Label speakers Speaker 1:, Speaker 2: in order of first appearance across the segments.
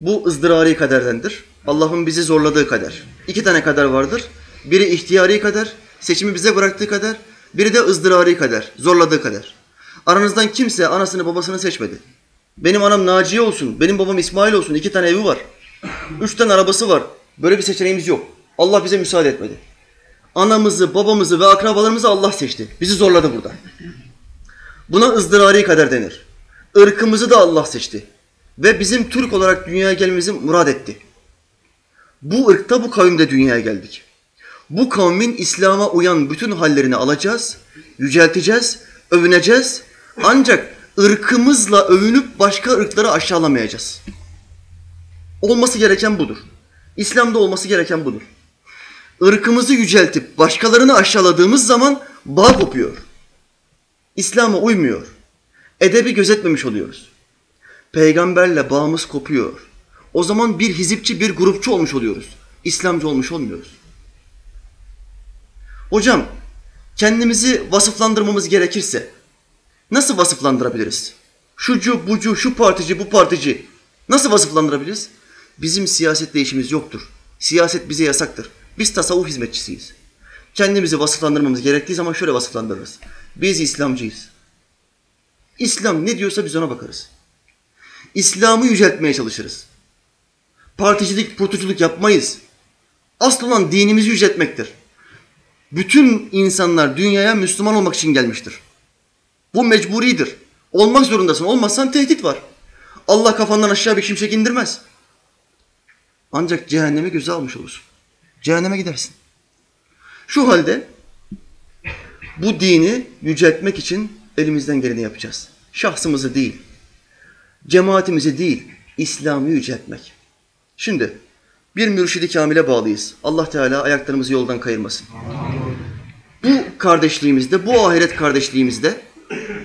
Speaker 1: Bu ızdırari kaderdendir. Allah'ın bizi zorladığı kader. İki tane kader vardır. Biri ihtiyari kader, seçimi bize bıraktığı kader. Biri de ızdırari kader, zorladığı kader. Aranızdan kimse anasını babasını seçmedi. Benim anam Naciye olsun, benim babam İsmail olsun. iki tane evi var. Üç tane arabası var. Böyle bir seçeneğimiz yok. Allah bize müsaade etmedi. Anamızı, babamızı ve akrabalarımızı Allah seçti. Bizi zorladı burada. Buna ızdırari kader denir. Irkımızı da Allah seçti. Ve bizim Türk olarak dünyaya gelmemizi murad etti. Bu ırkta, bu kavimde dünyaya geldik. Bu kavmin İslam'a uyan bütün hallerini alacağız, yücelteceğiz, övüneceğiz. Ancak ırkımızla övünüp başka ırkları aşağılamayacağız. Olması gereken budur. İslam'da olması gereken budur. Irkımızı yüceltip başkalarını aşağıladığımız zaman bağ kopuyor. İslam'a uymuyor. Edebi gözetmemiş oluyoruz. Peygamberle bağımız kopuyor. O zaman bir hizipçi, bir grupçu olmuş oluyoruz. İslamcı olmuş olmuyoruz. Hocam, kendimizi vasıflandırmamız gerekirse nasıl vasıflandırabiliriz? Şucu, bucu, şu partici, bu partici nasıl vasıflandırabiliriz? Bizim siyasetle işimiz yoktur. Siyaset bize yasaktır. Biz tasavvuf hizmetçisiyiz. Kendimizi vasıflandırmamız gerektiği zaman şöyle vasıflandırırız. Biz İslamcıyız. İslam ne diyorsa biz ona bakarız. İslam'ı yüceltmeye çalışırız. Particilik, putuculuk yapmayız. Asıl olan dinimizi yüceltmektir. Bütün insanlar dünyaya Müslüman olmak için gelmiştir. Bu mecburidir. Olmak zorundasın. Olmazsan tehdit var. Allah kafandan aşağı bir şimşek indirmez. Ancak cehennemi göze almış olursun. Cehenneme gidersin. Şu halde bu dini yüceltmek için elimizden geleni yapacağız. Şahsımızı değil, cemaatimizi değil, İslam'ı yüceltmek. Şimdi bir mürşidi kamile bağlıyız. Allah Teala ayaklarımızı yoldan kayırmasın. Bu kardeşliğimizde, bu ahiret kardeşliğimizde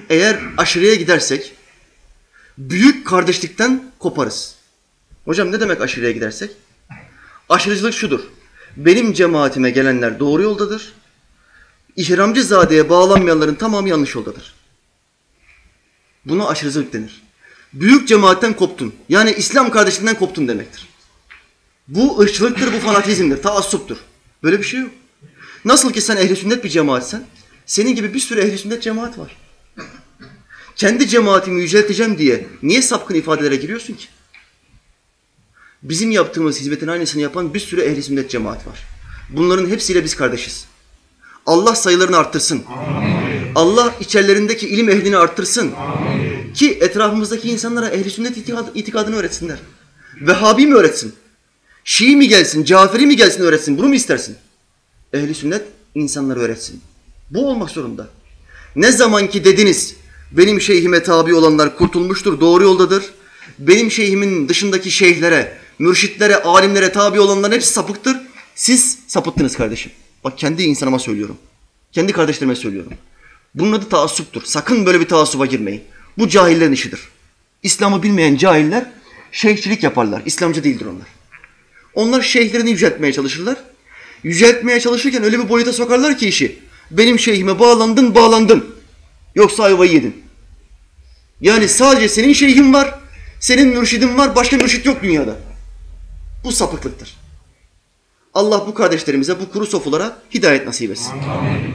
Speaker 1: eğer aşırıya gidersek büyük kardeşlikten koparız. Hocam ne demek aşırıya gidersek? Aşırıcılık şudur. Benim cemaatime gelenler doğru yoldadır. İhramcızade'ye bağlanmayanların tamamı yanlış yoldadır. Buna aşırıcılık denir. Büyük cemaatten koptun. Yani İslam kardeşliğinden koptun demektir. Bu ırkçılıktır, bu fanatizmdir, taassuptur. Böyle bir şey yok. Nasıl ki sen ehli sünnet bir cemaatsen, senin gibi bir sürü ehli sünnet cemaat var. Kendi cemaatimi yücelteceğim diye niye sapkın ifadelere giriyorsun ki? Bizim yaptığımız hizmetin aynısını yapan bir sürü ehli sünnet cemaat var. Bunların hepsiyle biz kardeşiz. Allah sayılarını arttırsın. Amin. Allah içerilerindeki ilim ehlini arttırsın. Amin. Ki etrafımızdaki insanlara ehli sünnet itikad, itikadını öğretsinler. Vehhabi mi öğretsin? Şii mi gelsin, Caferi mi gelsin öğretsin? Bunu mu istersin? Ehli sünnet insanları öğretsin. Bu olmak zorunda. Ne zaman ki dediniz benim şeyhime tabi olanlar kurtulmuştur, doğru yoldadır. Benim şeyhimin dışındaki şeyhlere, mürşitlere, alimlere tabi olanların hepsi sapıktır. Siz sapıttınız kardeşim. Bak kendi insanıma söylüyorum. Kendi kardeşlerime söylüyorum. Bunun adı taassuptur. Sakın böyle bir taassuba girmeyin. Bu cahillerin işidir. İslam'ı bilmeyen cahiller şeyhçilik yaparlar. İslamcı değildir onlar. Onlar şeyhlerini yüceltmeye çalışırlar. Yüceltmeye çalışırken öyle bir boyuta sokarlar ki işi. Benim şeyhime bağlandın, bağlandın. Yoksa ayvayı yedin. Yani sadece senin şeyhin var, senin mürşidin var, başka mürşit yok dünyada. Bu sapıklıktır. Allah bu kardeşlerimize, bu kuru sofulara hidayet nasip etsin. Amin.